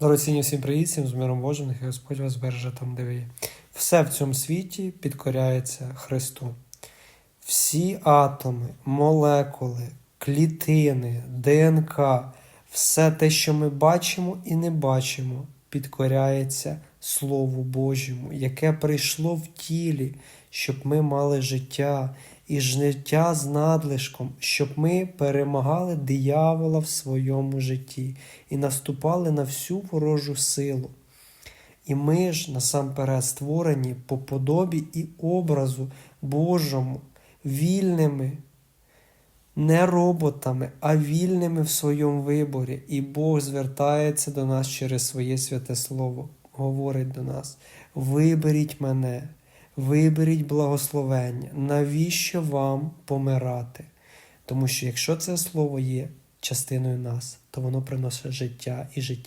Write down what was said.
Дорогоцінні всім всім з миром Божим, нехай Господь вас береже там, де ви є. Все в цьому світі підкоряється Христу. Всі атоми, молекули, клітини, ДНК, все те, що ми бачимо і не бачимо, підкоряється Слову Божому, яке прийшло в тілі, щоб ми мали життя і життя з надлишком, щоб ми перемагали диявола в своєму житті і наступали на всю ворожу силу. І ми ж насамперед створені по подобі і образу Божому, вільними, не роботами, а вільними в своєму виборі. І Бог звертається до нас через своє святе Слово, говорить до нас: виберіть мене, виберіть благословення, навіщо вам помирати? Тому що якщо це слово є частиною нас, то воно приносить життя і життя.